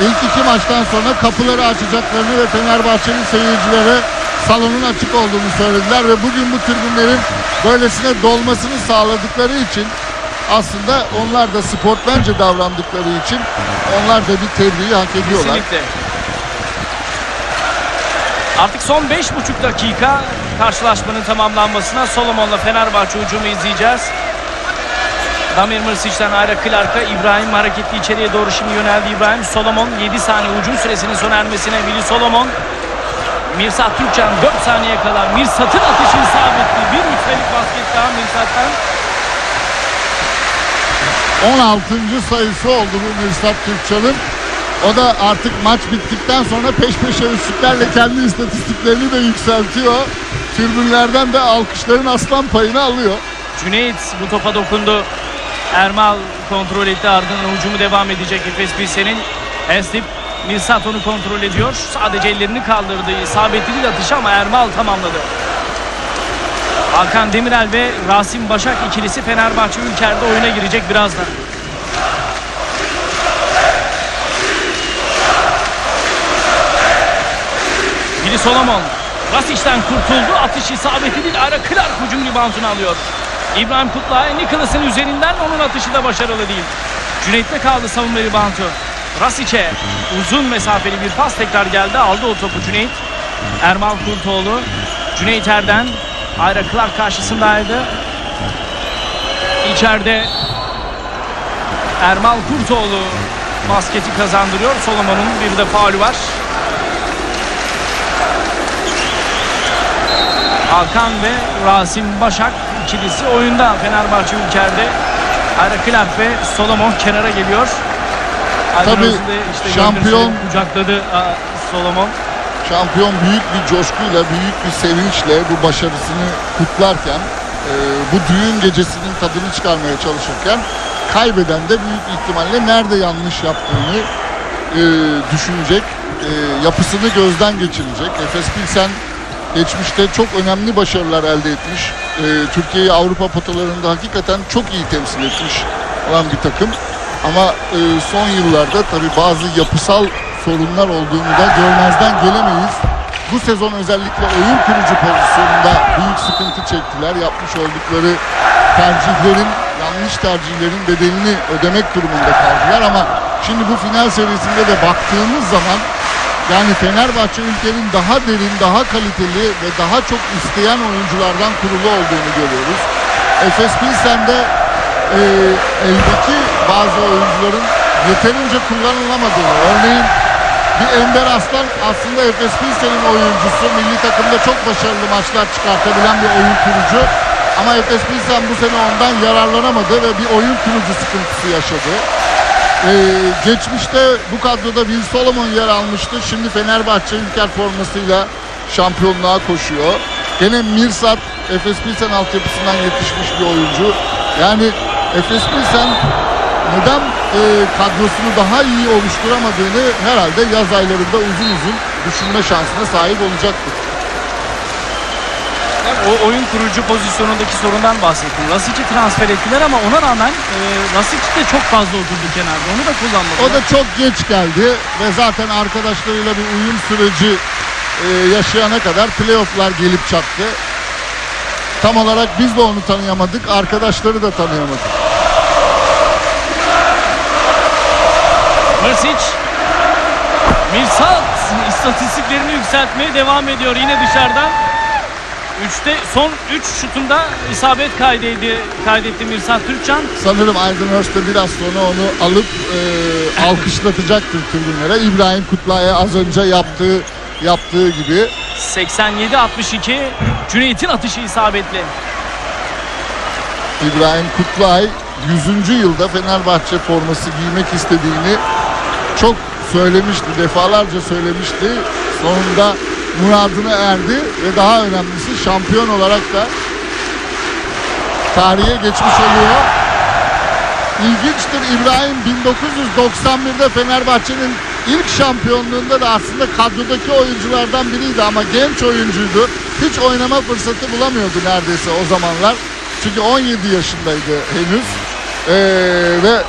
ilk iki maçtan sonra kapıları açacaklarını ve Fenerbahçe'nin seyircilere salonun açık olduğunu söylediler ve bugün bu tribünlerin böylesine dolmasını sağladıkları için aslında onlar da sportmence davrandıkları için onlar da bir tebriği hak ediyorlar. Kesinlikle. Artık son 5,5 dakika karşılaşmanın tamamlanmasına Solomon'la Fenerbahçe hücumu izleyeceğiz. Damir Mırsic'den Ayra Clark'a İbrahim hareketli içeriye doğru şimdi yöneldi İbrahim. Solomon 7 saniye hücum süresinin sona ermesine Vili Solomon. Mirsat Türkcan 4 saniye kala Mirsat'ın atışı isabetli. Bir üçlelik basket daha Mirsat'tan. 16. sayısı oldu bu Mirsat Türkçal'ın. O da artık maç bittikten sonra peş peşe üçlüklerle kendi istatistiklerini de yükseltiyor. Tribünlerden de alkışların aslan payını alıyor. Cüneyt bu topa dokundu. Ermal kontrol etti ardından hücumu devam edecek Efes Pilsen'in. Estip Mirsat onu kontrol ediyor. Sadece ellerini kaldırdı. İsabetli değil atışı ama Ermal tamamladı. Hakan Demirel ve Rasim Başak ikilisi Fenerbahçe Ülker'de oyuna girecek birazdan. Biri Solomon. Rasic'ten kurtuldu. Atış isabeti değil. Ara Clark hücum reboundunu alıyor. İbrahim Kutlay Nicholas'ın üzerinden onun atışı da başarılı değil. Cüneyt'te kaldı savunma reboundu. Rasic'e uzun mesafeli bir pas tekrar geldi. Aldı o topu Cüneyt. Ermal Kurtoğlu. Cüneyt Erden. Ayra Clark karşısındaydı. İçeride Ermal Kurtoğlu basketi kazandırıyor. Solomon'un bir de faulü var. Hakan ve Rasim Başak ikilisi oyunda Fenerbahçe Ülker'de. Clark ve Solomon kenara geliyor. Tabii işte şampiyon- kucakladı Solomon. Şampiyon büyük bir coşkuyla, büyük bir sevinçle bu başarısını kutlarken, e, bu düğün gecesinin tadını çıkarmaya çalışırken kaybeden de büyük ihtimalle nerede yanlış yaptığını e, düşünecek, e, yapısını gözden geçirecek. Efes Pilsen geçmişte çok önemli başarılar elde etmiş. E, Türkiye'yi Avrupa potalarında hakikaten çok iyi temsil etmiş olan bir takım. Ama e, son yıllarda tabii bazı yapısal sorunlar olduğunu da görmezden gelemeyiz. Bu sezon özellikle oyun kurucu pozisyonunda büyük sıkıntı çektiler. Yapmış oldukları tercihlerin, yanlış tercihlerin bedelini ödemek durumunda kaldılar ama şimdi bu final serisinde de baktığımız zaman yani Fenerbahçe ülkenin daha derin, daha kaliteli ve daha çok isteyen oyunculardan kurulu olduğunu görüyoruz. Efes Pilsen'de e, eldeki bazı oyuncuların yeterince kullanılamadığını, örneğin bir Ender Aslan aslında Efes Pilsen'in oyuncusu, milli takımda çok başarılı maçlar çıkartabilen bir oyun kurucu. Ama Efes Pilsen bu sene ondan yararlanamadı ve bir oyun kurucu sıkıntısı yaşadı. Ee, geçmişte bu kadroda Will Solomon yer almıştı. Şimdi Fenerbahçe Ülker formasıyla şampiyonluğa koşuyor. Gene Mirsat Efes Pilsen altyapısından yetişmiş bir oyuncu. Yani Efes Pilsen neden e, kadrosunu daha iyi oluşturamadığını herhalde yaz aylarında uzun uzun düşünme şansına sahip olacaktır. O oyun kurucu pozisyonundaki sorundan bahsettim. Rasic'i transfer ettiler ama ona rağmen e, Rasic de çok fazla oturdu kenarda. Onu da kullanmadılar. O da çok geç geldi ve zaten arkadaşlarıyla bir uyum süreci e, yaşayana kadar playofflar gelip çattı. Tam olarak biz de onu tanıyamadık, arkadaşları da tanıyamadık. Mrsic Mirsat istatistiklerini yükseltmeye devam ediyor yine dışarıdan. Üçte son 3 şutunda isabet kaydetti, kaydetti Mirsat Türkcan. Sanırım Aydın Hurst de biraz sonra onu alıp e, alkışlatacaktır tribünlere. İbrahim Kutlay'a az önce yaptığı yaptığı gibi. 87-62 Cüneyt'in atışı isabetli. İbrahim Kutlay 100. yılda Fenerbahçe forması giymek istediğini çok söylemişti, defalarca söylemişti. Sonunda muradına erdi ve daha önemlisi şampiyon olarak da tarihe geçmiş oluyor. İlginçtir İbrahim 1991'de Fenerbahçe'nin ilk şampiyonluğunda da aslında kadrodaki oyunculardan biriydi ama genç oyuncuydu. Hiç oynama fırsatı bulamıyordu neredeyse o zamanlar. Çünkü 17 yaşındaydı henüz. Ee, ve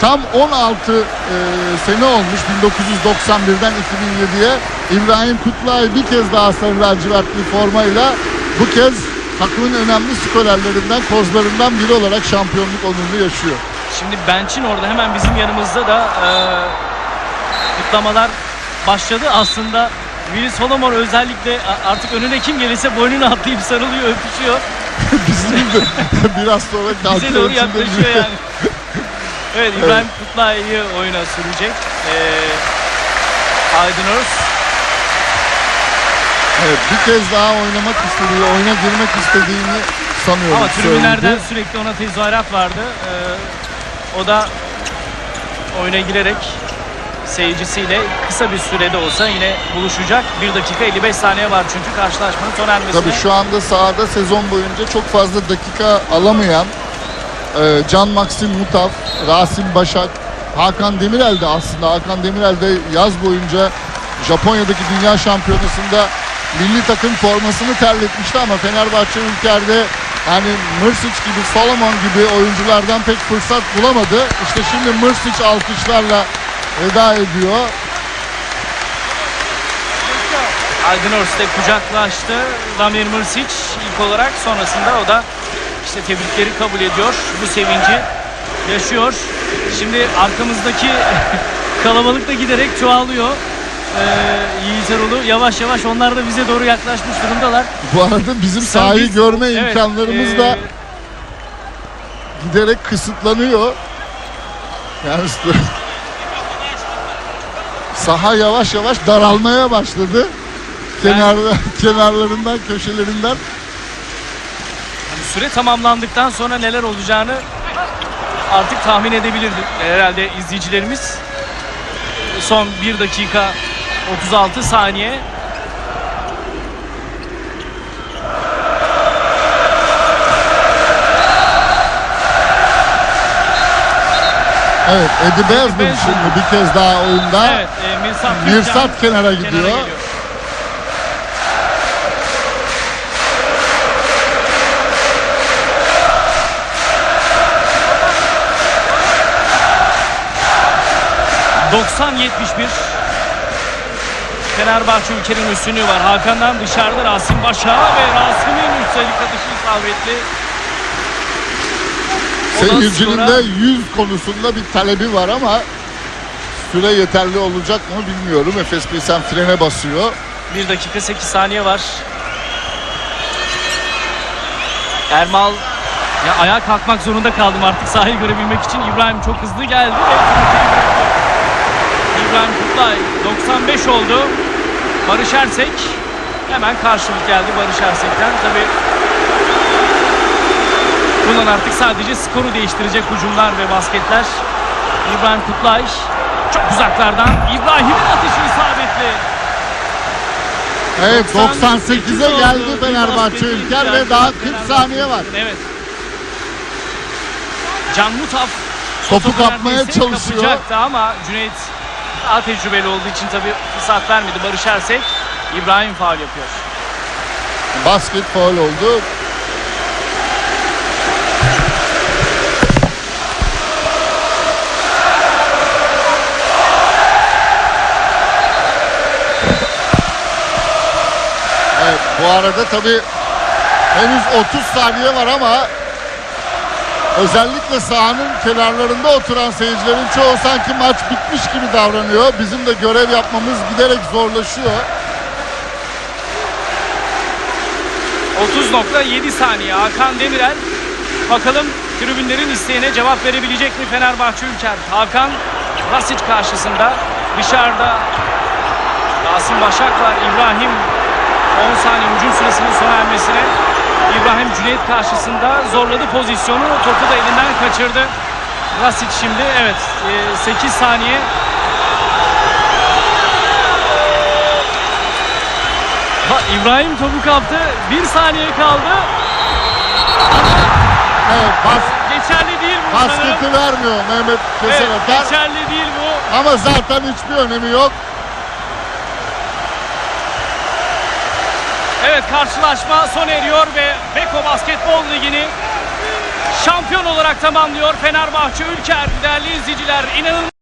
Tam 16 e, sene olmuş 1991'den 2007'ye İbrahim Kutlay bir kez daha sarı lacivertli formayla bu kez takımın önemli skorerlerinden, kozlarından biri olarak şampiyonluk onurunu yaşıyor. Şimdi Bench'in orada hemen bizim yanımızda da e, kutlamalar başladı. Aslında Willy Solomon özellikle artık önüne kim gelirse boynunu atlayıp sarılıyor, öpüşüyor. Bizim de biraz sonra kalkıyor. Bize doğru yaklaşıyor yani. Evet İbrahim Kutlay'ı oyuna sürecek. E, Aydın Öz. Evet, bir kez daha oynamak istediği, oyuna girmek istediğini sanıyorum. Ama tribünlerden söyledi. sürekli ona tezahürat vardı. Ee, o da oyuna girerek seyircisiyle kısa bir sürede olsa yine buluşacak. 1 dakika 55 saniye var çünkü karşılaşmanın sona ermesine. Tabii şu anda sahada sezon boyunca çok fazla dakika alamayan Can Maxim Mutaf, Rasim Başak, Hakan Demirel de aslında Hakan Demirel de yaz boyunca Japonya'daki dünya şampiyonasında milli takım formasını terletmişti ama Fenerbahçe ülkerde hani Mırsic gibi Solomon gibi oyunculardan pek fırsat bulamadı. İşte şimdi Mırsic alkışlarla veda ediyor. Aydın Örs de kucaklaştı. Damir Mırsic ilk olarak sonrasında o da işte tebrikleri kabul ediyor. Bu sevinci yaşıyor. Şimdi arkamızdaki kalabalık da giderek çoğalıyor. Ee, Yiğit Erol'u yavaş yavaş onlar da bize doğru yaklaşmış durumdalar. Bu arada bizim sahayı Biz- görme Evet, imkanlarımız ee, da giderek kısıtlanıyor. Yani saha yavaş yavaş daralmaya başladı. Kenar, kenarlarından, köşelerinden. Süre tamamlandıktan sonra neler olacağını artık tahmin edebilirdi herhalde izleyicilerimiz. Son 1 dakika 36 saniye. Evet, Eddie Bezmin. şimdi bir kez daha oyunda. Evet, e, Mirsat, Mirsat kenara gidiyor. geliyor. ...90-71... Fenerbahçe ülkenin üstünlüğü var. Hakan'dan dışarıda Rasim Başa ve Rasim'in üstelik atışı isabetli. Seyircinin de 100 konusunda bir talebi var ama süre yeterli olacak mı bilmiyorum. Efes Pilsen frene basıyor. 1 dakika 8 saniye var. Ermal ya ayağa kalkmak zorunda kaldım artık sahayı görebilmek için. İbrahim çok hızlı geldi. İbrahim Kutlay 95 oldu. Barış Ersek hemen karşılık geldi Barış Ersek'ten. Tabi bundan artık sadece skoru değiştirecek hücumlar ve basketler. İbrahim Kutlay çok uzaklardan İbrahim'in atışı isabetli. Evet 98 98'e oldu. geldi Fenerbahçe Ülker ve daha 40 Fenerbahçe saniye var. Evet. Can Mutaf Topu kapmaya çalışıyor. Kapacaktı ama Cüneyt daha tecrübeli olduğu için tabii fırsat vermedi. Barış Ersek İbrahim faul yapıyor. Basket faul oldu. Evet bu arada tabi henüz 30 saniye var ama özellikle sahanın kenarlarında oturan seyircilerin çoğu sanki maç bitmiş gibi davranıyor. Bizim de görev yapmamız giderek zorlaşıyor. 30.7 saniye Hakan Demirel. Bakalım tribünlerin isteğine cevap verebilecek mi Fenerbahçe Ülker? Hakan Rasic karşısında dışarıda Rasim Başak var. İbrahim 10 saniye hücum süresinin sona ermesine. Cüneyt karşısında zorladı pozisyonu. Topu da elinden kaçırdı. Rasic şimdi evet 8 saniye Ha, İbrahim topu kaptı. Bir saniye kaldı. Evet bas, Geçerli değil bu sanırım. basketi vermiyor Mehmet Evet, Keseneter. geçerli değil bu. Ama zaten hiçbir önemi yok. Evet karşılaşma sona eriyor ve Beko Basketbol Ligi'ni şampiyon olarak tamamlıyor Fenerbahçe Ülker değerli izleyiciler. İnanılmaz